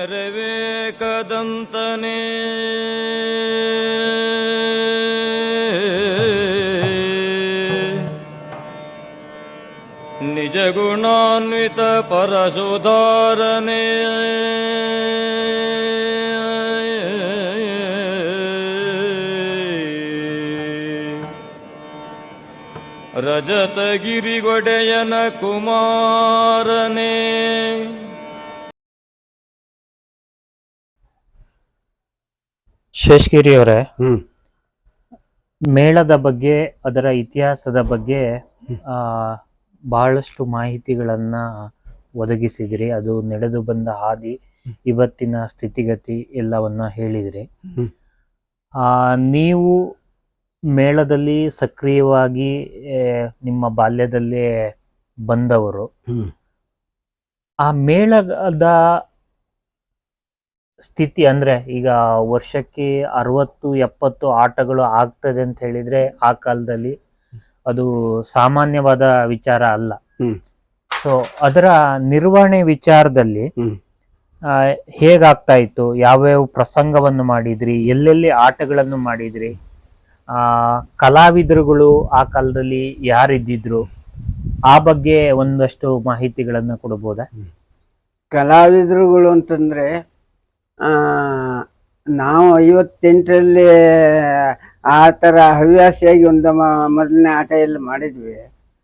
ನೆರವೇಕದಂತನೇ ನಿಜ ಗುಣಾನ್ವಿತ ಪರಸುಧಾರನೆ ರಜತಗಿರಿಗೊಡೆಯನ ಕುಮಾರನೇ. ಶೇಷಗಿರಿ ಅವರೇ ಹ್ಮ್. ಮೇಳದ ಬಗ್ಗೆ ಅದರ ಇತಿಹಾಸದ ಬಗ್ಗೆ ಆ, ಬಹಳಷ್ಟು ಮಾಹಿತಿಗಳನ್ನ ಒದಗಿಸಿದಿರಿ. ಅದು ನಡೆದು ಬಂದ ಹಾದಿ ಇವತ್ತಿನ ಸ್ಥಿತಿಗತಿ ಎಲ್ಲವನ್ನ ಹೇಳಿದಿರಿ. ಆ ನೀವು ಮೇಳದಲ್ಲಿ ಸಕ್ರಿಯವಾಗಿ ನಿಮ್ಮ ಬಾಲ್ಯದಲ್ಲೇ ಬಂದವರು. ಆ ಮೇಳದ ಸ್ಥಿತಿ ಅಂದ್ರೆ ಈಗ ವರ್ಷಕ್ಕೆ ಅರವತ್ತು ಎಪ್ಪತ್ತು ಆಟಗಳು ಆಗ್ತದೆ ಅಂತ ಹೇಳಿದ್ರೆ ಆ ಕಾಲದಲ್ಲಿ ಅದು ಸಾಮಾನ್ಯವಾದ ವಿಚಾರ ಅಲ್ಲ. ಸೊ ಅದರ ನಿರ್ವಹಣೆ ವಿಚಾರದಲ್ಲಿ ಹೇಗಾಗ್ತಾ ಇತ್ತು? ಯಾವ್ಯಾವ ಪ್ರಸಂಗವನ್ನು ಮಾಡಿದ್ರಿ? ಎಲ್ಲೆಲ್ಲಿ ಆಟಗಳನ್ನು ಮಾಡಿದ್ರಿ? ಆ ಕಲಾವಿದರುಗಳು ಆ ಕಾಲದಲ್ಲಿ ಯಾರಿದ್ದಿದ್ರು? ಆ ಬಗ್ಗೆ ಒಂದಷ್ಟು ಮಾಹಿತಿಗಳನ್ನು ಕೊಡಬಹುದಾ ಕಲಾವಿದರುಗಳು ಅಂತಂದ್ರೆ ನಾವು ಐವತ್ತೆಂಟರಲ್ಲಿ ಆ ಥರ ಹವ್ಯಾಸಿಯಾಗಿ ಒಂದು ಮೊದಲನೇ ಆಟ ಎಲ್ಲ ಮಾಡಿದ್ವಿ.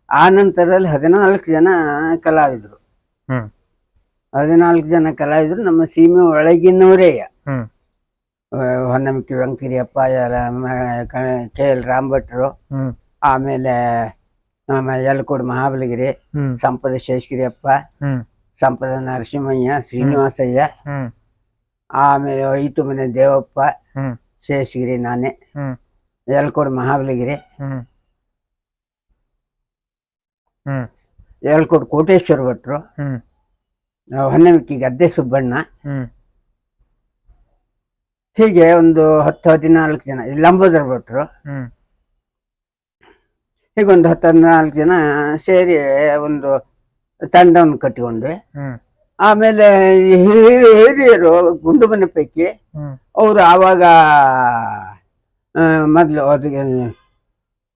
ಆ ನಂತರದಲ್ಲಿ ಹದಿನಾಲ್ಕು ಜನ ಕಲಾವಿದರು. ಹ್ಮ್. ಹದಿನಾಲ್ಕು ಜನ ಕಲಾವಿದರು. ನಮ್ಮ ಸೀಮೆ ಒಳಗಿನವರೇ. ಹ್ಮ್. ಹೊನ್ನಮಿಕ್ಕಿ ವೆಂಕಟರಿಯಪ್ಪ ಕೆ ಎಲ್ ರಾಮ್ಭಟ್ರು ಆಮೇಲೆ ನಮ್ಮ ಯಲ್ಕೋಡ್ ಮಹಾಬಲಗಿರಿ ಸಂಪದ ಶೇಷಗಿರಿಯಪ್ಪ ಸಂಪದ ನರಸಿಂಹಯ್ಯ ಶ್ರೀನಿವಾಸಯ್ಯ ಆಮೇಲೆ ಐಟು ಮನೆ ದೇವಪ್ಪ. ಶೇಷಗಿರಿ ನಾನೇ. ಹ್ಮ್. ಮಹಾಬಲಿಗಿರಿ. ಎಲ್ಕೋಡು ಹ್ಮ್. ಹ್ಮ್. ಯಲಕೋಡು ಕೋಟೇಶ್ವರ ಭಟ್ರು. ಹ್ಮ್. ಹೊನ್ನಮಿಕ್ಕಿ ಗದ್ದೆ ಸುಬ್ಬಣ್ಣ. ಹ್ಮ್. ಹೀಗೆ ಒಂದು ಹತ್ತು ಹದಿನಾಲ್ಕು ಜನ ಲಂಬೋದರ್ ಲಂಬೋದರ ಭಟ್ರು. ಹ್ಮ್. ಹೀಗೆ ಒಂದು ಹತ್ತು ಹದಿನಾಲ್ಕು ಜನ ಸೇರಿ ಒಂದು ತಂಡವನ್ನು ಕಟ್ಟಿಕೊಂಡ್ವಿ. ಹ್ಮ್. ಆಮೇಲೆ ಹಿರಿಯರು ಗುಂಡು ಮನೆ ಪೈಕಿ ಅವರು ಆವಾಗ ಮೊದಲು ಅದಕ್ಕೆ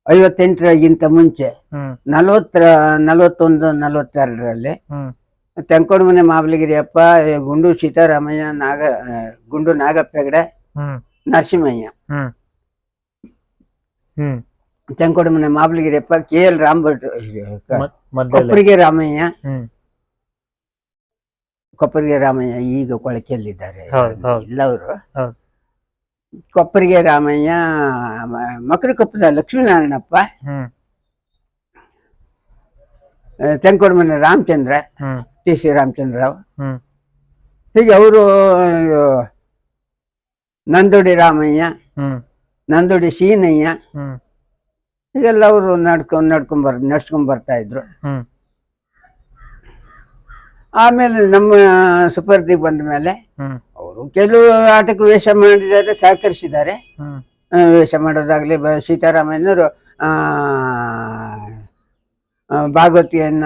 ಐವತ್ತೆಂಟರಗಿಂತ ಮುಂಚೆ ನಲವತ್ತರ ನಲವತ್ತೊಂದು ನಲವತ್ತೆರಡರಲ್ಲಿ ಹ್ಮ್. ತೆಂಕೋಡು ಮನೆ ಮಾಬಲಗಿರಿಯಪ್ಪ ಅಪ್ಪ ಗುಂಡು ಸೀತಾರಾಮಯ್ಯ ನಾಗ ಗುಂಡು ನಾಗಪ್ಪ ಹೆಗಡೆ ನರಸಿಂಹಯ್ಯ. ಹ್ಮ್. ಹ್ಮ್. ತೆಂಕೋಡು ಮನೆ ಮಾಬಲಗಿರಿಯಪ್ಪ ಕೆ ಎಲ್ ರಾಮ್ ಭಟ್ ಕೊಪ್ಪರಿಗೆ ರಾಮಯ್ಯ. ಕೊಪ್ಪರಿಗೆ ರಾಮಯ್ಯ ಈಗ ಕೊಳಕೆಯಲ್ಲಿದ್ದಾರೆ. ಇಲ್ಲ ಅವರು ಕೊಪ್ಪರಿಗೆ ರಾಮಯ್ಯ ಮಕರ ಕೊಪ್ಪದ ಲಕ್ಷ್ಮೀನಾರಾಯಣಪ್ಪ ಹ್ಮ್. ಆ, ಮನೆ ರಾಮಚಂದ್ರ ಟಿ ಸಿ ರಾಮಚಂದ್ರ ರಾವ್ ಹ್ಮ್. ಹೀಗೆ ಅವರು ನಂದೋಡಿ ರಾಮಯ್ಯ ನಂದೊಡಿ ಸೀನಯ್ಯ ಹ್ಮ್. ಹೀಗೆಲ್ಲ ಅವರು ನಡ್ಕೊಂಡ್ ನಡ್ಕೊಂಡ್ ಬರ್ ನಡ್ಸ್ಕೊಂಡ್ ಬರ್ತಾ ಇದ್ರು ಆಮೇಲೆ ನಮ್ಮ ಸುಪರ್ದಿಗೆ ಬಂದ ಮೇಲೆ ಅವರು ಕೆಲವು ಆಟಕ್ಕೆ ವೇಷ ಮಾಡಿದ್ದಾರೆ ಸಹಕರಿಸಿದ್ದಾರೆ. ವೇಷ ಮಾಡೋದಾಗ್ಲಿ ಸೀತಾರಾಮಯ್ಯನವರು ಭಾಗವತಿಯನ್ನ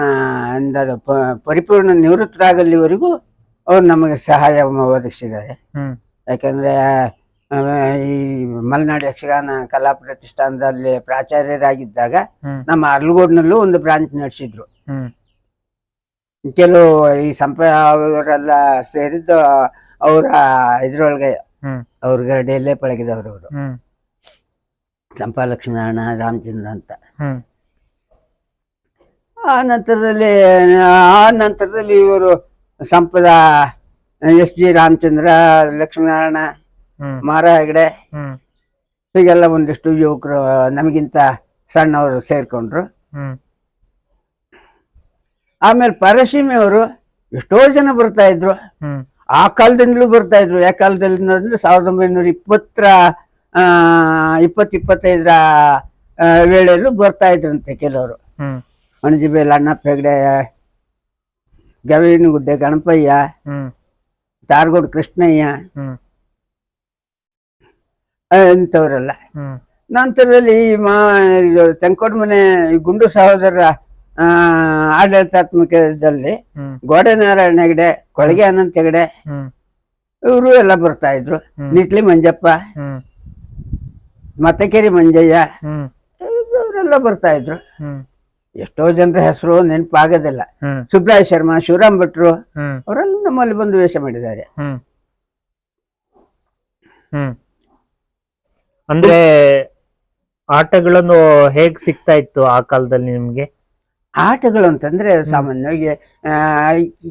ಅಂದ ಪ- ಪರಿಪೂರ್ಣ ನಿವೃತ್ತರಾಗಲಿವರೆಗೂ ಅವ್ರು ನಮಗೆ ಸಹಾಯ ಒದಗಿಸಿದ್ದಾರೆ. ಯಾಕಂದ್ರೆ ಈ ಮಲೆನಾಡು ಯಕ್ಷಗಾನ ಕಲಾ ಪ್ರತಿಷ್ಠಾನದಲ್ಲಿ ಪ್ರಾಚಾರ್ಯರಾಗಿದ್ದಾಗ ನಮ್ಮ ಅರ್ಲಗೋಡ್ನಲ್ಲೂ ಒಂದು ಬ್ರಾಂಚ್ ನಡೆಸಿದ್ರು. ಕೆಲವು ಈ ಸಂಪ ಅವರೆಲ್ಲ ಸೇರಿದ್ದು ಅವರ ಇದ್ರೊಳಗೆ ಅವ್ರ ಗರಡಿಯಲ್ಲೇ ಪಳಗಿದವರು ಅವರು. ಸಂಪಾಲಕ್ಷ್ಮೀನಾರಾಯಣ ಲಕ್ಷ್ಮೀನಾರಾಯಣ ರಾಮಚಂದ್ರ ಅಂತ. ಆ ನಂತರದಲ್ಲಿ ಆ ನಂತರದಲ್ಲಿ ಇವರು ಸಂಪದ ಎಸ್ ಜಿ ರಾಮಚಂದ್ರ ಲಕ್ಷ್ಮೀನಾರಾಯಣ ಮಾರ ಹೆಗಡೆ ಹೀಗೆಲ್ಲ ಒಂದಿಷ್ಟು ಯುವಕರು ನಮಗಿಂತ ಸಣ್ಣವರು ಸೇರ್ಕೊಂಡ್ರು. ಆಮೇಲೆ ಪರಸೀಮೆಯವರು ಎಷ್ಟೋ ಜನ ಬರ್ತಾ ಇದ್ರು. ಆ ಕಾಲದಿಂದಲೂ ಬರ್ತಾ ಇದ್ರು. ಯಾವ ಕಾಲದಲ್ಲಿ ಸಾವಿರದ ಒಂಬೈನೂರ ಇಪ್ಪತ್ತರ ಆ, ಇಪ್ಪತ್ತು ಇಪ್ಪತ್ತೈದರ ವೇಳೆಯಲ್ಲೂ ಬರ್ತಾ ಇದ್ರಂತೆ ಕೆಲವರು. ಅಣಜಿಬೇಲ್ ಅಣ್ಣಪ್ಪ ಹೆಗ್ಡೆ ಗವಿನಗುಡ್ಡೆ ಗಣಪಯ್ಯ ಹ್ಮ್. ತಾರಗೋಡು ಕೃಷ್ಣಯ್ಯ ಇಂಥವರೆಲ್ಲ. ನಂತರದಲ್ಲಿ ಈ ಮಾ ತೆಂಕೋಡ್ ಮನೆ ಗುಂಡು ಸಹೋದರ ಆಡಳಿತಾತ್ಮಕದಲ್ಲಿ ಹ್ಮ್. ಗೋಡೆ ನಾರಾಯಣ ಹೆಗಡೆ ಕೊಳಗೆ ಅನಂತ ಹೆಗಡೆ ಇವರು ಎಲ್ಲ ಬರ್ತಾ ಇದ್ರು. ನಿಟ್ಲಿ ಮಂಜಪ್ಪ ಮತಕೇರಿ ಮಂಜಯ್ಯ ಇವರೆಲ್ಲ ಬರ್ತಾ ಇದ್ರು. ಎಷ್ಟೋ ಜನರ ಹೆಸರು ನೆನಪಾಗೋದಿಲ್ಲ. ಸುಬ್ರಾಯ ಶರ್ಮಾ ಶಿವರಾಮ್ ಭಟ್ರು ಅವರೆಲ್ಲ ನಮ್ಮಲ್ಲಿ ಬಂದು ವೇಷ ಮಾಡಿದ್ದಾರೆ. ಅಂದ್ರೆ ಆಟಗಳನ್ನು ಹೇಗ್ ಸಿಗ್ತಾ ಇತ್ತು ಆ ಕಾಲದಲ್ಲಿ ನಿಮ್ಗೆ? ಆಟಗಳು ಅಂತಂದ್ರೆ ಸಾಮಾನ್ಯವಾಗಿ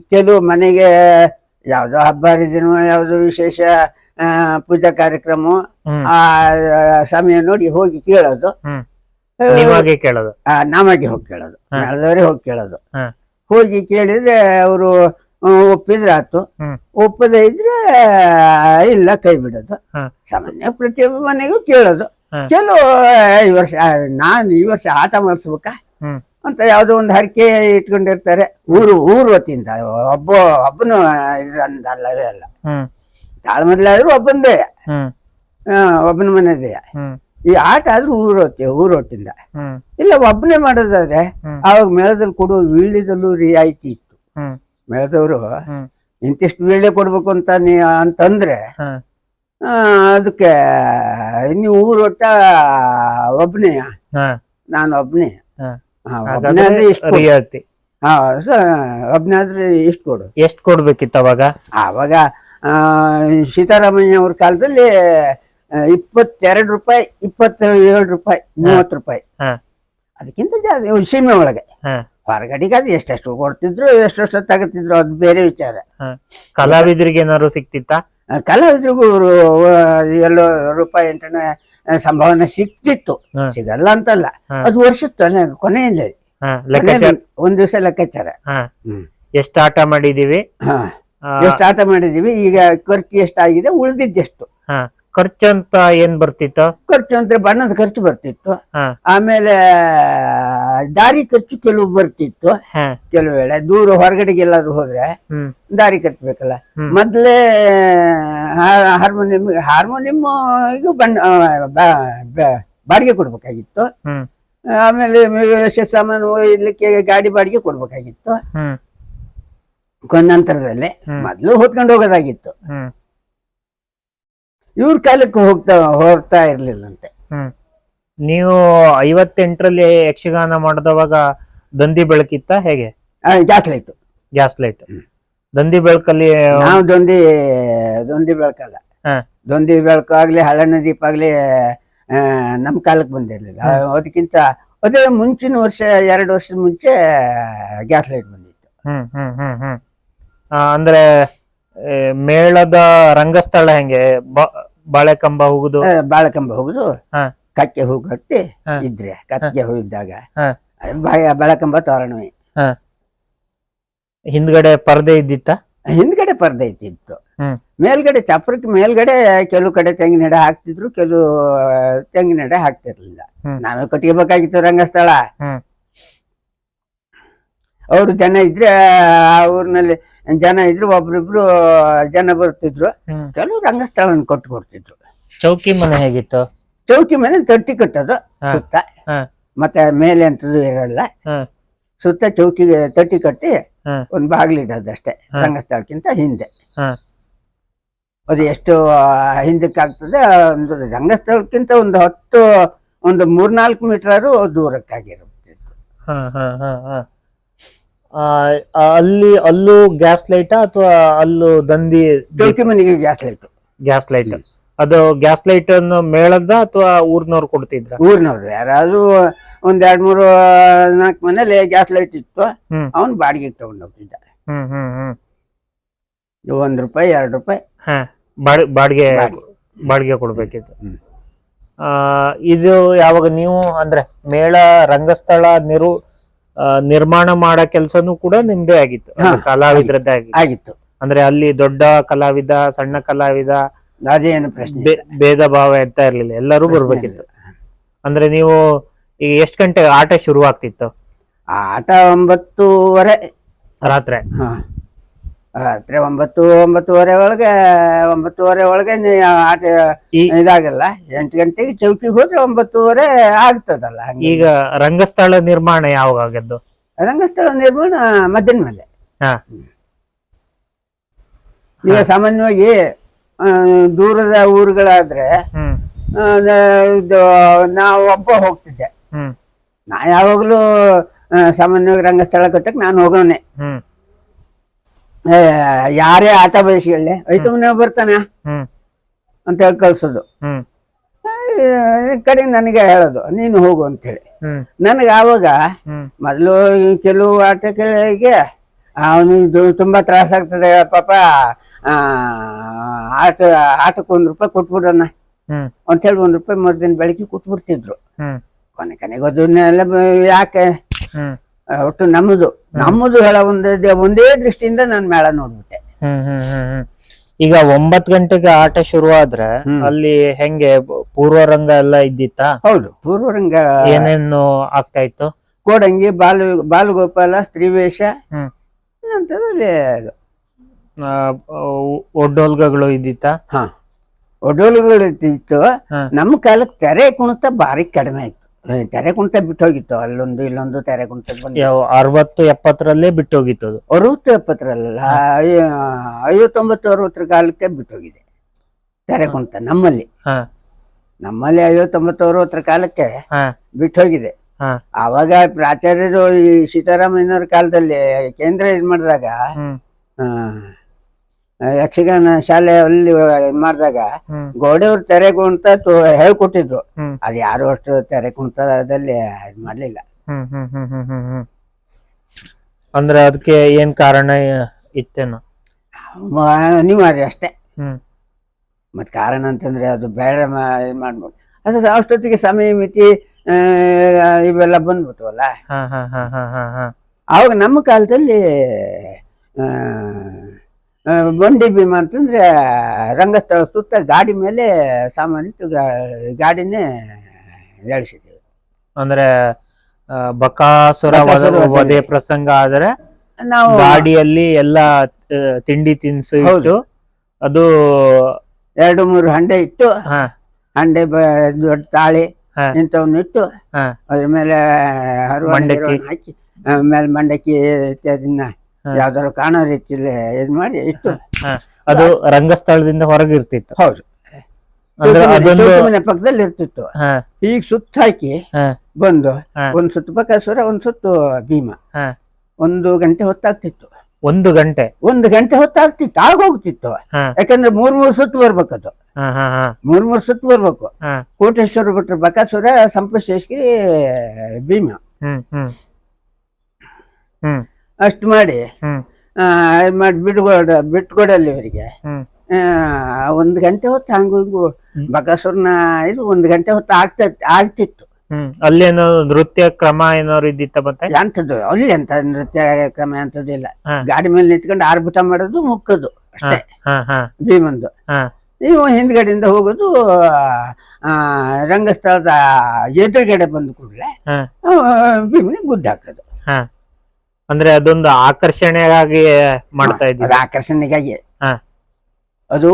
ಕೆಲವು ಮನೆಗೆ ಯಾವ್ದೋ ಹಬ್ಬ ಹರಿದಿನ ಯಾವ್ದೋ ವಿಶೇಷ ಪೂಜಾ ಕಾರ್ಯಕ್ರಮ ಆ ಸಮಯ ನೋಡಿ ಹೋಗಿ ಕೇಳೋದು. ಕೇಳೋದು. ಆ, ನಾವಾಗೆ ಹೋಗಿ ಕೇಳೋದು. ಹಾ. ಮೇಳದವರೇ ಹೋಗಿ ಕೇಳೋದು. ಹೋಗಿ ಕೇಳಿದ್ರೆ ಅವರು ಒಪ್ಪಿದ್ರೆ ಆತು. ಒಪ್ಪದೇ ಇದ್ರೆ ಇಲ್ಲ ಕೈ ಬಿಡೋದು. ಸಾಮಾನ್ಯ ಪ್ರತಿಯೊಬ್ಬ ಮನೆಗೂ ಕೇಳೋದು. ಕೆಲವು ಈ ವರ್ಷ ನಾನು ಈ ವರ್ಷ ಆಟ ಮಾಡಿಸ್ಬೇಕಾ? ಅಂತ ಯಾವುದೋ ಒಂದು ಹರಕೆ ಇಟ್ಕೊಂಡಿರ್ತಾರೆ. ಊರು ಊರು ಹೊತ್ತಿಂದ ಒಬ್ಬ ಒಬ್ಬನು ಅಲ್ಲವೇ ಅಲ್ಲ. ತಾಳ್ಮದ್ಲಾದ್ರೂ ಒಬ್ಬಂದೇ ಒಬ್ಬನ ಮನೆದೇ ಈ ಆಟ ಆದ್ರೂ ಊರು ಹೊತ್ತಿ ಊರು ಹೊತ್ತಿಂದ ಇಲ್ಲ ಒಬ್ಬನೇ ಮಾಡೋದಾದ್ರೆ ಅವಾಗ ಆವಾಗ ಮೇಳದಲ್ಲಿ ಕೊಡುವ ವೀಳ್ಯದಲ್ಲೂ ರಿಯಾಯಿತಿ ಇತ್ತು. ಮೇಳದವರು ಇಂತಿಷ್ಟು ವೀಳ್ಯ ಕೊಡ್ಬೇಕು ಅಂತ ನೀ ಅಂತಂದ್ರೆ ಅದಕ್ಕೆ ನೀವು ಊರೊಟ್ಟ ಒಬ್ಬನೇ. ಹಾ. ನಾನು ಒಬ್ಬನೇ ಕೊಡು. ರಿಯಾಯಿತಿ ಹಾ ಒಬ್ಬನೇ ಆದ್ರೆ ಇಷ್ಟು ಕೊಡು. ಎಷ್ಟು ಕೊಡ್ಬೇಕಿತ್ತು ಅವಾಗ? ಅವಾಗ ಆ, ಸೀತಾರಾಮಯ್ಯ ಅವ್ರ ಕಾಲದಲ್ಲಿ ಇಪ್ಪತ್ತೆರಡು ರೂಪಾಯಿ ಇಪ್ಪತ್ತೇಳು ರೂಪಾಯಿ ಮೂವತ್ತು ರೂಪಾಯಿ. ಅದಕ್ಕಿಂತ ಜಾಸ್ತಿ ಸೀಮೆ ಒಳಗೆ. ಹೊರಗಡೆಗೆ ಅದು ಎಷ್ಟೆಷ್ಟು ಕೊಡ್ತಿದ್ರು ಎಷ್ಟೆಷ್ಟು ತಗತಿದ್ರು ಅದು ಬೇರೆ ವಿಚಾರ. ಕಲಾವಿದ್ರಿಗೆ ಏನಾದ್ರು ಸಿಕ್ತಿತ್ತ? ಕಲಾವಿದ್ರಿಗೂ ಎಲ್ಲೋ ರೂಪಾಯಿ ಎಂಟನೇ ಸಂಭಾವನೆ ಸಿಕ್ತಿತ್ತು. ಸಿಗಲ್ಲ ಅಂತಲ್ಲ. ಅದು ವರ್ಷದ ಕೊನೆಯಿಂದ ಕೊನೆಯಲ್ಲಿ ಒಂದ್ ದಿವಸ ಲೆಕ್ಕಾಚಾರ. ಎಷ್ಟು ಆಟ ಮಾಡಿದೀವಿ ಎಷ್ಟು ಆಟ ಮಾಡಿದೀವಿ ಈಗ ಖರ್ಚು ಎಷ್ಟಾಗಿದೆ ಉಳಿದಿದ್ದೆಷ್ಟು. ಖರ್ಚಂತ ಏನ್ ಬರ್ತಿತ್ತು? ಖರ್ಚು ಅಂದ್ರೆ ಬಣ್ಣದ ಖರ್ಚು ಬರ್ತಿತ್ತು. ಹಾ. ಆಮೇಲೆ ದಾರಿ ಖರ್ಚು ಕೆಲವು ಬರ್ತಿತ್ತು. ಹಾ. ಕೆಲವು ವೇಳೆ ದೂರ ಹೊರಗಡೆಗೆ ಎಲ್ಲಾದ್ರೂ ಹೋದ್ರೆ ಹ್ಮ್. ದಾರಿ ಕಟ್ಬೇಕಲ್ಲ. ಮೊದ್ಲೇ ಹಾರ್ಮೋನಿಯಂ ಹಾರ್ಮೋನಿಯಂ ಇದು ಬಣ್ಣ ಆ, ಬಾ- ಬಾ- ಬಾಡಿಗೆ ಕೊಡ್ಬೇಕಾಗಿತ್ತು. ಹ್ಮ್. ಆಮೇಲೆ ವಿಶೇಷ ಸಾಮಾನು ಇರ್ಲಿಕ್ಕೆ ಗಾಡಿ ಬಾಡಿಗೆ ಕೊಡ್ಬೇಕಾಗಿತ್ತು. ಹ್ಮ್. ಕೊನೆ ನಂತರದಲ್ಲಿ. ಮೊದ್ಲು ಹೊತ್ಕೊಂಡು ಹೋಗೋದಾಗಿತ್ತು. ಹ್ಮ್. ಇವ್ರ ಕಾಲಕ್ಕೆ ಹೋಗ್ತಾ ಹೋಗ್ತಾ ಇರ್ಲಿಲ್ಲಂತೆ. ಹ್ಮ್. ನೀವು ಐವತ್ತೆಂಟರಲ್ಲಿ ಯಕ್ಷಗಾನ ಮಾಡಿದವಾಗ ದಂದಿ ಬೆಳಕಿತ್ತ ಹೇಗೆ? Gas light. Gas light. ದಂದಿ ಬೆಳಕಲ್ಲಿ ನಾವು ದೊಂದಿ ದೊಂದಿ ಬೆಳಕಲ್ಲ. ಹಾ. ದೊಂದಿ ಬೆಳಕು ಆಗ್ಲಿ ಹಳೆಣ್ಣ ದೀಪ ಆಗ್ಲಿ ಆ, ನಮ್ ಕಾಲಕ್ಕೆ ಬಂದಿರ್ಲಿಲ್ಲ. ಅದಕ್ಕಿಂತ ಅದೇ ಮುಂಚಿನ ವರ್ಷ ಎರಡು ವರ್ಷದ ಮುಂಚೆ ಗ್ಯಾಸ್ ಲೈಟ್ ಬಂದಿತ್ತು. ಹ್ಮ್ ಹ್ಮ್ ಹ್ಮ್ ಹ್ಮ್. ಆ, ಅಂದ್ರೆ ಏ, ಮೇಳದ ರಂಗಸ್ಥಳ ಹೆಂಗೆ? ಬ- ಬಾಳೆಕಂಬ ಹೋಗುದು? ಬಾಳೆ ಕಂಬ ಹೋಗುದು. ಕಕ್ಕೆ ಹೂ ಕಟ್ಟಿ ಇದ್ರೆ ಕಕ್ಕೆ ಹೂ. ಇದ್ದಾಗ ಬಾಳೆ ಕಂಬ ಬಾಳಕಂಬ ತೋರಣವೇ. ಹಿಂದ್ಗಡೆ ಪರ್ದೆ ಇದ್ದಿತ್ತ? ಹಿಂದ್ಗಡೆ ಪರ್ದೆ ಇದ್ದಿತ್ತು. ಮೇಲ್ಗಡೆ ಚಪ್ರಕ್ಕೆ ಮೇಲ್ಗಡೆ ಕೆಲವು ಕಡೆ ತೆಂಗಿನ ಗಿಡ ಹಾಕ್ತಿದ್ರು ಕೆಲವು ತೆಂಗಿನ ಗಿಡ ಹಾಕ್ತಿರ್ಲಿಲ್ಲ. ನಾವೇ ಕಟ್ಕೋಬೇಕಾಗಿತ್ತು ರಂಗಸ್ಥಳ. ಅವ್ರು ಜನ ಇದ್ರೆ ಆ ಊರಿನಲ್ಲಿ ಜನ ಇದ್ರು ಒಬ್ರಿಬ್ರು ಜನ ಬರ್ತಿದ್ರು. ಕೆಲವು ರಂಗಸ್ಥಳನ ಕೊಟ್ಟು ಕೊಡ್ತಿದ್ರು. ಚೌಕಿ ಮನೆ ಹೇಗಿತ್ತು? ಚೌಕಿ ಮನೆ ತಟ್ಟಿ ಕಟ್ಟೋದು ಸುತ್ತ. ಮತ್ತೆ ಮೇಲೆ ಅಂತದ್ದು ಇರಲ್ಲ. ಸುತ್ತ ಚೌಕಿಗೆ ತಟ್ಟಿ ಕಟ್ಟಿ ಒಂದು ಬಾಗಿಲಿಡೋದು ಅಷ್ಟೇ ರಂಗಸ್ಥಳಕ್ಕಿಂತ ಹಿಂದೆ. ಅದು ಎಷ್ಟು ಹಿಂದಕ್ಕೆ ಆಗ್ತದೆ ಒಂದು ರಂಗಸ್ಥಳಕ್ಕಿಂತ ಒಂದು ಹತ್ತು ಒಂದು ಮೂರ್ನಾಲ್ಕು ಮೀಟರ್ ದೂರಕ್ಕಾಗಿರುತ್ತೆ ಅಲ್ಲಿ ಅಲ್ಲೂ ಗ್ಯಾಸ್ ಲೈಟ್ ಅಥವಾ ಅಲ್ಲೂ ದಂದಿ ಮನೆಗೆ ಗ್ಯಾಸ್ ಲೈಟ್ ಗ್ಯಾಸ್ ಲೈಟ್ ಅದು ಗ್ಯಾಸ್ ಲೈಟ್ ಅನ್ನು ಮೇಳದ ಅಥವಾ ಊರ್ನವ್ರು ಕೊಡ್ತಿದ್ರ? ಊರಿನವ್ರು ಯಾರಾದ್ರೂ ಒಂದ್ ಎರಡ್ ಮೂರು ನಾಲ್ಕು ಮನೇಲಿ ಗ್ಯಾಸ್ ಲೈಟ್ ಇತ್ತು. ಹ್ಮ್. ಬಾಡಿಗೆ ಬಾಡಿಗೆಗೆ ತಗೊಂಡು ಹೋಗ್ತಿದ್ದ ಹ್ಮ್ ಹ್ಮ್ ಹ್ಮ್. ಇವು ಒಂದ್ ರೂಪಾಯಿ ಎರಡು ರೂಪಾಯಿ. ಹಾ ಬಾಡ್- ಬಾಡಿಗೆ ಬಾಡಿಗೆ. ಬಾಡಿಗೆ ಕೊಡ್ಬೇಕಿತ್ತು. ಹ್ಮ್. ಆ ಇದು ಯಾವಾಗ ನೀವು ಅಂದ್ರೆ ಮೇಳ ರಂಗಸ್ಥಳ ನಿರು ನಿರ್ಮಾಣ ಮಾಡೋ ಕೆಲಸನೂ ಕೂಡ ನಿಮ್ದೇ ಆಗಿತ್ತು. ಅದು ಕಲಾವಿದ್ರದ್ದೇ ಆಗಿತ್ತು. ಆಗಿತ್ತು. ಅಂದ್ರೆ ಅಲ್ಲಿ ದೊಡ್ಡ ಕಲಾವಿದ ಸಣ್ಣ ಕಲಾವಿದ ಅದೇನು ಪ್ರಶ್ನೆ. ಬೇ- ಭೇದ ಭಾವ ಎಂತ ಇರ್ಲಿಲ್ಲ. ಎಲ್ಲರೂ ಬರ್ಬೇಕಿತ್ತು. ಅಂದ್ರೆ ನೀವು ಈಗ ಎಷ್ಟು ಗಂಟೆ ಆಟ ಶುರು ಆಗ್ತಿತ್ತು ಆಟ ಒಂಬತ್ತೂವರೆ. ರಾತ್ರಿ. ಹಾ. ರಾತ್ರಿ ಒಂಬತ್ತು ಒಂಬತ್ತುವರೆ ಒಳಗೆ ಒಂಬತ್ತುವರೆ ಒಳಗೆ ನೀ- ಆಟ ಇದಾಗಲ್ಲ ಎಂಟು ಗಂಟೆಗೆ ಚೌಕಿಗೆ ಹೋದ್ರೆ ಒಂಬತ್ತುವರೆ ಆಗ್ತದಲ್ಲ ಹಂಗೆ. ಈಗ ರಂಗಸ್ಥಳ ನಿರ್ಮಾಣ ಯಾವಾಗ ಆಗಿದ್ದು? ರಂಗಸ್ಥಳ ನಿರ್ಮಾಣ ಮಧ್ಯಾಹ್ನ ಮೇಲೆ. ಹಾ. ಈಗ ಸಾಮಾನ್ಯವಾಗಿ ಆ, ದೂರದ ಊರುಗಳಾದ್ರೆ ಹ್ಮ್. ಆ, ಇದು ನಾವು ಒಬ್ಬ ಹೋಗ್ತಿದ್ದೆ. ಹ್ಮ್. ನಾ ಯಾವಾಗಲೂ ಸಾಮಾನ್ಯವಾಗಿ ರಂಗಸ್ಥಳ ಕಟ್ಟಕ್ಕೆ ನಾನು ಹೋಗೋನೆ. ಹ್ಮ್. ಯಾರೇ ಆಟ ಬಯಸಿಕೊಳ್ಳಿ ಐತಮ್ಮನೇ ಬರ್ತಾನೆ? ಅಂತ ಹೇಳಿ ಕಳ್ಸೋದು. ಕಡೆ ನನಗೆ ಹೇಳೋದು ನೀನು ಹೋಗು ಅಂತೇಳಿ ಹೇಳಿ. ನನಗೆ ಆವಾಗ ಮೊದಲು ಕೆಲವು ಆಟಗಳಿಗೆ ಅವನಿಗೆ ತುಂಬಾ ತ್ರಾಸ ಆಗ್ತದೆ ಪಾಪ ಆ, ಆಟ ಆಟಕ್ಕೆ ಒಂದ್ ರೂಪಾಯಿ ಕೊಟ್ಬಿಡೋಣ ಅಂತ ಅಂತೇಳಿ ಒಂದ್ ರೂಪಾಯಿ ಮರುದಿನ ಬೆಳಿಗ್ಗೆ ಕೊಟ್ಬಿಡ್ತಿದ್ರು. ಕೊನೆ ಕೊನೆಗೆ ಅದನ್ನೆಲ್ಲ ಯಾಕೆ? ಒಟ್ಟು ನಮ್ಮದು ನಮ್ಮದು ಹೇಳ ಒಂದೇ ಒಂದೇ ದೃಷ್ಟಿಯಿಂದ ನಾನು ಮೇಳ ನೋಡ್ಬಿಟ್ಟೆ. ಈಗ ಒಂಬತ್ ಗಂಟೆಗೆ ಆಟ ಶುರು ಆದ್ರೆ ಅಲ್ಲಿ ಹೆಂಗೆ ಪೂರ್ವರಂಗ ಎಲ್ಲ ಇದ್ದಿತ್ತಾ? ಹೌದು ಪೂರ್ವರಂಗ ಏನೇನು ಆಗ್ತಾ ಇತ್ತು? ಕೋಡಂಗಿ ಬಾಲ ಬಾಲಗೋಪಾಲ ಒ- ಒಡ್ಡೋಲ್ಗಗಳು ಇದ್ದಿತ್ತಾ? ಹಾ. ಇದ್ದಿತ್ತು. ನಮ್ಮ ಕಾಲಕ್ಕೆ ತೆರೆ ಕುಣಿತ ಬಾರಿ ಕಡಿಮೆ ಇತ್ತು. ಏ, ತೆರೆ ಕುಣಿತ ಬಿಟ್ಟು ಹೋಗಿತ್ತು. ಅಲ್ಲೊಂದು ಇಲ್ಲೊಂದು ತೆರೆ ಕುಣಿತ ಬಂದು ಯಾವ ಅರವತ್ತು ಎಪ್ಪತ್ತರಲ್ಲೇ ಬಿಟ್ಟೋಗಿತ್ತು ಅದು. ಅರವತ್ತು ಎಪ್ಪತ್ತರಲ್ಲ ಐವತ್ತೊಂಬತ್ತು ಅರವತ್ತರ ಕಾಲಕ್ಕೆ ಬಿಟ್ಟೋಗಿದೆ ತೆರೆ ಕುಣಿತ ನಮ್ಮಲ್ಲಿ. ಹಾ. ನಮ್ಮಲ್ಲಿ ಐವತ್ತೊಂಬತ್ತು ಅರವತ್ತರ ಕಾಲಕ್ಕೆ ಹಾ. ಬಿಟ್ಟೋಗಿದೆ ಹಾ. ಆವಾಗ ಪ್ರಾಚಾರ್ಯರು ಈ ಸೀತಾರಾಮಯ್ಯನವ್ರ ಕಾಲದಲ್ಲಿ ಕೇಂದ್ರ ಇದು ಮಾಡಿದಾಗ ಹ್ಮ್. ಆ, ಯಕ್ಷಗಾನ ಶಾಲೆ ಅಲ್ಲಿ ಮಾಡಿದಾಗ ಗೋಡೆಯವ್ರು ತೆರೆ ಕುಣಿತ ತೋ- ಹೇಳ್ಕೊಟ್ಟಿದ್ರು. ಅದು ಯಾರು ಅಷ್ಟು ತೆರೆ ಕುಣಿತದಲ್ಲಿ ಇದ್ ಮಾಡ್ಲಿಲ್ಲ. ಹ್ಮ್ ಹ್ಮ್ ಹ್ಮ್ ಹ್ಮ್ ಹ್ಮ್ ಹ್ಮ್. ಅಂದ್ರೆ ಅದಕ್ಕೆ ಏನ್ ಕಾರಣ ಇತ್ತೇನು? ಮ- ಅನಿವಾರ್ಯ ಅಷ್ಟೇ. ಹ್ಮ್. ಮತ್ ಕಾರಣ ಅಂತಂದ್ರೆ ಅದು ಬೇಡ ಮಾ- ಇದ್ ಮಾಡ್ಬೋದು. ಅದು ಅಷ್ಟೊತ್ತಿಗೆ ಸಮಯ ಮಿತಿ ಆ, ಇವೆಲ್ಲ ಬಂದ್ಬಿಟ್ವಲ್ಲ? ಅವಾಗ ಹಾ ಹಾ ಹಾ ಹಾ ಹಾ. ಆವಾಗ ನಮ್ಮ ಕಾಲದಲ್ಲಿ ಆ, ಬಂಡಿ ಭೀಮ ಅಂತಂದ್ರೆ ರಂಗಸ್ಥಳ ಸುತ್ತ ಗಾಡಿ ಮೇಲೆ ಸಾಮಾನ್ಯ ಗಾಡಿನೇ ನಡೆಸಿದ್ದೇವೆ ಅಂದ್ರೆ ಬಕಾಸುರ ವಧ- ಪ್ರಸಂಗ ಆದ್ರೆ ನಾವು ಗಾಡಿಯಲ್ಲಿ ಎಲ್ಲಾ ತಿಂಡಿ ತಿನಿಸು ಹೌದು. ಇಟ್ಟು ಅದು ಎರಡು ಮೂರು ಹಂಡೆ ಇಟ್ಟು ಹಂಡೆ ದೊಡ್ಡ ತಾಳಿ ಇಂಥವನ್ನು ಇಟ್ಟು ಅದ್ರ ಮೇಲೆ. ಹಾಕಿ ಆಮೇಲೆ ಮಂಡಕ್ಕಿ ಇತ್ಯಾದಿನ. ಯಾವ್ದಾದ್ರು ಕಾಣೋ ರೀತಿಯಲ್ಲಿ ಇದ್ ಮಾಡಿ ಇಟ್ಟು. ಅದು ರಂಗಸ್ಥಳದಿಂದ ಹೊರಗಿರ್ತಿತ್ತು ಹೌದು. ಮನೆ- ಅದೊಂದು ಚೌಕಿ ಪಕ್ಕದಲ್ಲಿ ಇರ್ತಿತ್ತು. ಈಗ ಸುತ್ತ ಹಾಕಿ ಬಂದು. ಒಂದ್ ಸುತ್ತು ಬಕಾಸುರ ಒಂದ್ ಸುತ್ತು ಭೀಮ. ಒಂದು ಗಂಟೆ ಹೊತ್ತಾಗ್ತಿತ್ತು. ಒಂದು ಗಂಟೆ. ಒಂದು ಗಂಟೆ ಹೊತ್ತಾಗ್ತಿತ್ತು. ಆಗೋಗ್ತಿತ್ತು ಹೋಗ್ತಿತ್ತು. ಯಾಕಂದ್ರೆ ಮೂರ್ ಮೂರ್ ಸುತ್ತು ಬರ್ಬೇಕದು. ಮೂರ್ ಮೂರ್ ಸುತ್ತು ಬರ್ಬೇಕು. ಕೋಟೇಶ್ವರ ಬಿಟ್ರೆ ಬಕಾಸುರ ಸಂಪಶೇಷಗಿರಿ ಭೀಮ. ಹ್ಮ್ ಹ್ಮ್. ಹ್ಮ್. ಅಷ್ಟು ಮಾಡಿ ಹ್ಮ್. ಆ, ಇದ್ ಮಾಡಿ ಬಿಟ್ಕೊಡ ಬಿಟ್ಕೊಡಲ್ಲ ಇವರಿಗೆ. ಒಂದು ಗಂಟೆ ಹೊತ್ತು ಹಂಗು ಹಿಂಗು ಬಕಾಸುರನ ಇದು ಒಂದು ಗಂಟೆ ಹೊತ್ತು ಆಗ್ತ ಆಗ್ತಿತ್ತು. ಅಲ್ಲೇನೋ ನೃತ್ಯ ಕ್ರಮ ಏನಾದ್ರು ಇದ್ದಿತ್ತ ಮತ್ತೆ? ಅಂತದ್ದು ಅಲ್ಲಿ ಎಂತ ನೃತ್ಯ ಕ್ರಮ ಅಂತದಿಲ್ಲ. ಗಾಡಿ ಮೇಲೆ ನಿಂತ್ಕೊಂಡು ಆರ್ಭಟ ಮಾಡೋದು ಮುಕ್ಕದು ಅಷ್ಟೇ. ಭೀಮಂದು. ನೀವು ಹಿಂದ್ಗಡೆಯಿಂದ ಹೋಗೋದು ಆ, ರಂಗಸ್ಥಳದ ಎದುರುಗಡೆ ಬಂದ ಕೂಡಲೇ ಭೀಮನಿಗೆ ಗುದ್ದು ಹಾಕೋದು ಹಾ. ಅಂದ್ರೆ ಅದೊಂದು ಆಕರ್ಷಣೆಗಾಗಿ ಮಾಡ್ತಾ ಇದ್ವಿ ಅದು ಆಕರ್ಷಣೆಗಾಗಿ. ಹಾ. ಅದು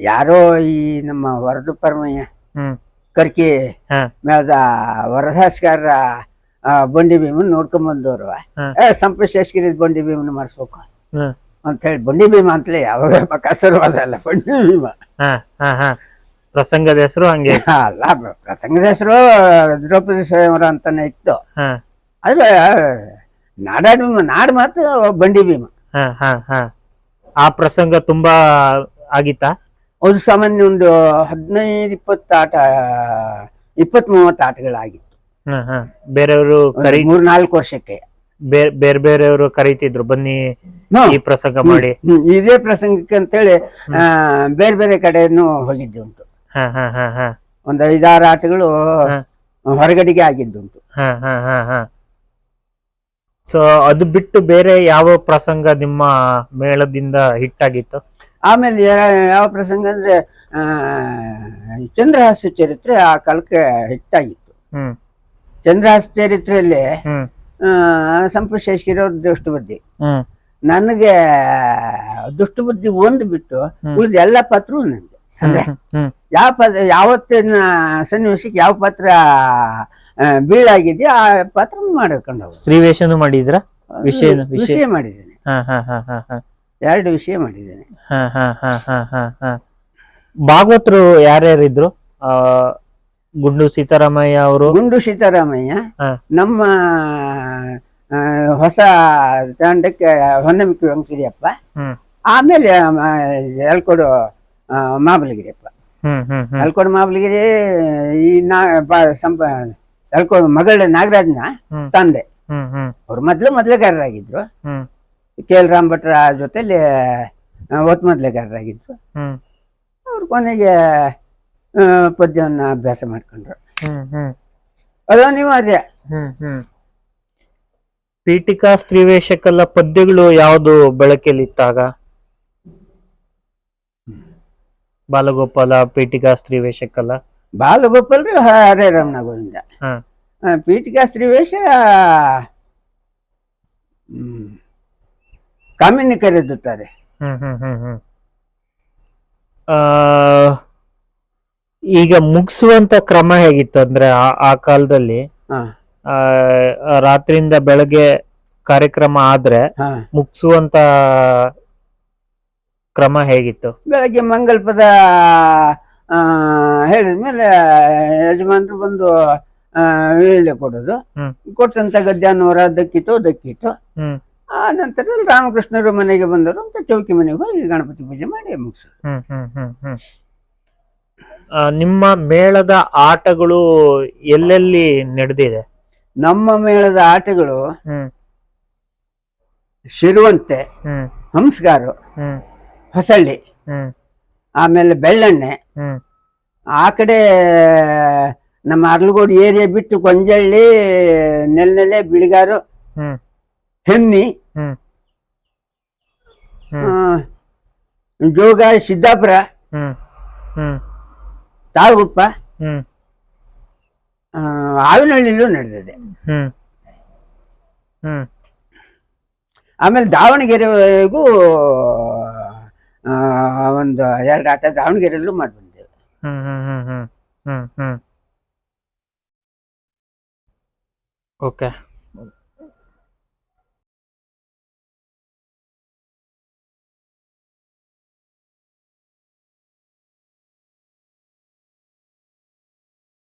ಯಾರೋ ಈ ನಮ್ಮ ವರದು ಪರಮಯ್ಯ ಹ್ಮ್. ಕರ್ಕಿ ಹಾ. ಮೇಳದ ವರದಾಸ್ಕಾರ ಬಂಡಿ ಭೀಮನ್ ನೋಡ್ಕೊಂಡ್ ಬಂದವರು. ಏ ಸಂಪ ಸಂಪಶೇಷಗಿರಿ ಬಂಡಿ ಭೀಮನ್ ಮಾಡಿಸ್ಬೇಕು. ಹ್ಮ್ ಅಂತ ಹೇಳಿ ಬಂಡಿ ಭೀಮ ಅಂತಲೇ ಯಾವಾಗ ಬಕಾಸುರವಾದಲ್ಲ ಬಂಡಿ ಭೀಮ. ಹಾ ಹಾ ಹಾ. ಪ್ರಸಂಗದ ಹೆಸರು ಹಂಗೆ. ಅಲ್ಲ ಪ್ರಸಂಗದ ಹೆಸರು ದ್ರೌಪದಿ ಸ್ವಯಂವರ ಅಂತಾನೆ ಇತ್ತು. ಹಾ. ಆದ್ರೆ ನಾಡಾಡಿ ನಾಡ್ ಮಾತು ಮಾತ್ರ ಬಂಡಿ ಭೀಮ. ಹಾ ಹಾ ಹಾ. ಆ ಪ್ರಸಂಗ ತುಂಬಾ ಆಗಿತ್ತಾ? ಒಂದು ಸಾಮಾನ್ಯ ಒಂದು ಹದಿನೈದು ಇಪ್ಪತ್ತು ಆಟ ಇಪ್ಪತ್ತ್ ಮೂವತ್ತು ಆಟಗಳಾಗಿತ್ತು. ಹಾ ಹಾ. ಬೇರೆಯವರು ಕರಿ ಮೂರ್ ನಾಲ್ಕು ವರ್ಷಕ್ಕೆ. ಬೇರೆ ಬೇರೆ ಬೇರೆಯವರು ಕರೀತಿದ್ರು ಬನ್ನಿ ಹ್ಮ್. ಈ ಪ್ರಸಂಗ ಮಾಡಿ. ಹ್ಮ್, ಇದೇ ಪ್ರಸಂಗಕ್ಕೆ ಅಂತೇಳಿ ಆ, ಬೇರೆ ಬೇರೆ ಕಡೆನೂ ಹೋಗಿದ್ದು ಉಂಟು ಒಂದ್ ಹಾ ಹಾ ಹಾ. ಒಂದು ಐದಾರು ಆಟಗಳು. ಹೊರಗಡೆಗೆ ಆಗಿದ್ದುಂಟು. ಹ, ಹ, ಹ, ಹಾ. ಸೊ ಅದು ಬಿಟ್ಟು ಬೇರೆ ಯಾವ ಪ್ರಸಂಗ ನಿಮ್ಮ ಮೇಳದಿಂದ ಹಿಟ್ ಆಗಿತ್ತು? ಆಮೇಲೆ ಯಾ- ಯಾವ ಪ್ರಸಂಗ ಅಂದ್ರೆ ಆ, ಚಂದ್ರಹಾಸ ಚರಿತ್ರೆ ಆ ಕಾಲಕ್ಕೆ ಹಿಟ್ಟಾಗಿತ್ತು ಹ್ಮ್. ಚಂದ್ರಹಾಸ ಚರಿತ್ರೆಯಲ್ಲಿ ಹ್ಮ್. ಸಂಪಶೇಷಗಿರೋ ದುಷ್ಟು ಬುದ್ಧಿ ಹ್ಮ್. ನನಗೆ ದುಷ್ಟು ಬುದ್ಧಿ ಒಂದು ಬಿಟ್ಟು ಉಳಿದ ಎಲ್ಲ ಪಾತ್ರವೂ ನನಗೆ ಅಂದ್ರೆ ಯಾವ ಪತ್ರ ಯಾವತ್ತಿನ ಸನ್ನಿವೇಶಕ್ಕೆ ಯಾವ ಪಾತ್ರ ಬೀಳಾಗಿದೆಯೋ ಆ ಪಾತ್ರ ಮಾಡ್ಕೊಂಡು. ಸ್ತ್ರೀವೇಷನು ಮಾಡಿದ್ರ? ವಿಷಯ ವಿಷಯ? ಮಾಡಿದ್ದೇನೆ. ಎರಡು ವಿಷಯ ಮಾಡಿದ್ದೇನೆ. ಭಾಗವತರು ಯಾರ್ಯಾರಿದ್ರು? ಗುಂಡು ಸೀತಾರಾಮಯ್ಯ ಅವರು? ಗುಂಡು ಸೀತಾರಾಮಯ್ಯ ನಮ್ಮ ಹೊಸ ತಂಡಕ್ಕೆ ಹೊನ್ನಮಿಕ್ಕಿ ವೆಂಕಟಿಯಪ್ಪ ಆಮೇಲೆ ಎಲ್ಕೊಡು ಮಾಬಲಗಿರಿಯಪ್ಪ ಅಲ್ಕೋಡ್ ಮಾಬಲಗಿರಿ ಈ ನಾ ಸಂಪ ಎಲ್ಕೊಡು ಮಗಳ ನಾಗರಾಜ್ನ. ತಂದೆ. ಅವ್ರು ಮೊದ್ಲು ಮೊದ್ಲೇಗಾರರಾಗಿದ್ರು. ಕೆ ಎಲ್ ರಾಮ್ ಭಟ್ರ ಜೊತೆಲಿ ಒತ್ ಮೊದಲೇಗಾರರಾಗಿದ್ರು. ಅವ್ರು ಕೊನೆಗೆ ಪದ್ಯವನ್ನ ಅಭ್ಯಾಸ ಮಾಡ್ಕೊಂಡ್ರು. ಅದು ಅನಿವಾರ್ಯ. ಪೀಠಿಕಾ ಸ್ತ್ರೀವೇಶಕ್ಕೆಲ್ಲ ಪದ್ಯಗಳು ಯಾವುದು ಬೆಳಕಲ್ಲಿತ್ತಾಗ ಬಾಲಗೋಪಾಲ ಪೀಠಿಕಾ ಸ್ತ್ರೀವೇಷಕ್ಕೆಲ್ಲ ಬಾಲಗೋಪಾಲ್ ಹರೇ ರಮಣ ಗೋವಿಂದ. ಹಾ. ಆ, ಪೀಠಿಕಾಸ್ತ್ರೀ ವೇಷ ಹ್ಮ್, ಕಾಮಿನಿ ಕರೆದುತ್ತಾರೆ ಹ್ಮ್ ಹ್ಮ್ ಹ್ಮ್ ಹ್ಮ್. ಆ, ಈಗ ಮುಗಿಸುವಂತ ಕ್ರಮ ಹೇಗಿತ್ತು ಅಂದ್ರೆ ಆ- ಆ ಕಾಲದಲ್ಲಿ ಹಾ. ಆ, ರಾತ್ರಿಯಿಂದ ಬೆಳಗ್ಗೆ ಕಾರ್ಯಕ್ರಮ ಆದ್ರೆ ಹಾ. ಮುಗಿಸುವಂತ ಕ್ರಮ ಹೇಗಿತ್ತು? ಬೆಳಗ್ಗೆ ಮಂಗಲ್ಪದ ಆ, ಹೇಳಿದ್ಮೇಲೆ ಯಜಮಾನ್ರು ಬಂದು ಆ, ವೇಳೆ ಕೊಡೋದು. ಹ್ಮ್. ಕೊಟ್ಟಂತ ಗದ್ಯಾನವರ ದಕ್ಕಿತು ದಕ್ಕಿತು ಹ್ಮ್. ಆ ನಂತರ ರಾಮಕೃಷ್ಣರು ಮನೆಗೆ ಬಂದರು ಅಂತ ಚೌಕಿ ಮನೆಗೆ ಹೋಗಿ ಗಣಪತಿ ಪೂಜೆ ಮಾಡಿ ಮುಗಿಸೋದು. ಹ್ಮ್ ಹ್ಮ್ ಹ್ಮ್ ಹ್ಮ್. ಆ, ನಿಮ್ಮ ಮೇಳದ ಆಟಗಳು ಎಲ್ಲೆಲ್ಲಿ ನಡೆದಿದೆ? ನಮ್ಮ ಮೇಳದ ಆಟಗಳು ಹ್ಮ್. ಶಿರುವಂತೆ ಹ್ಮ್. ಹಂಸ್ಗಾರು. ಹ್ಮ್. ಹೊಸಳ್ಳಿ. ಆಮೇಲೆ ಬೆಳ್ಳಣ್ಣೆ. ಆ ಕಡೆ ನಮ್ಮ ಅರ್ಲಗೋಡು ಏರಿಯಾ ಬಿಟ್ಟು ಕೊಂಜಳ್ಳಿ ನೆಲ್ನೆಲೆ ಬಿಳಿಗಾರು ಹೆನ್ನಿ ಜೋಗ ಸಿದ್ದಾಪುರ ತಾಳಗುಪ್ಪ ಆವಿನಹಳ್ಳಿಲೂ ನಡೆದಿದೆ. ಆಮೇಲೆ ದಾವಣಗೆರೆಗೂ ಒಂದು ಎರಡು ಆಟ ದಾವಣಗೆರೆಯಲ್ಲೂ ಮಾಡಿ ಬಂದೆವು ಹ್ಮ್ ಹ್ಮ್ ಹ್ಮ್ ಹ್ಮ್ ಹ್ಮ್ ಹ್ಮ್. ಓಕೆ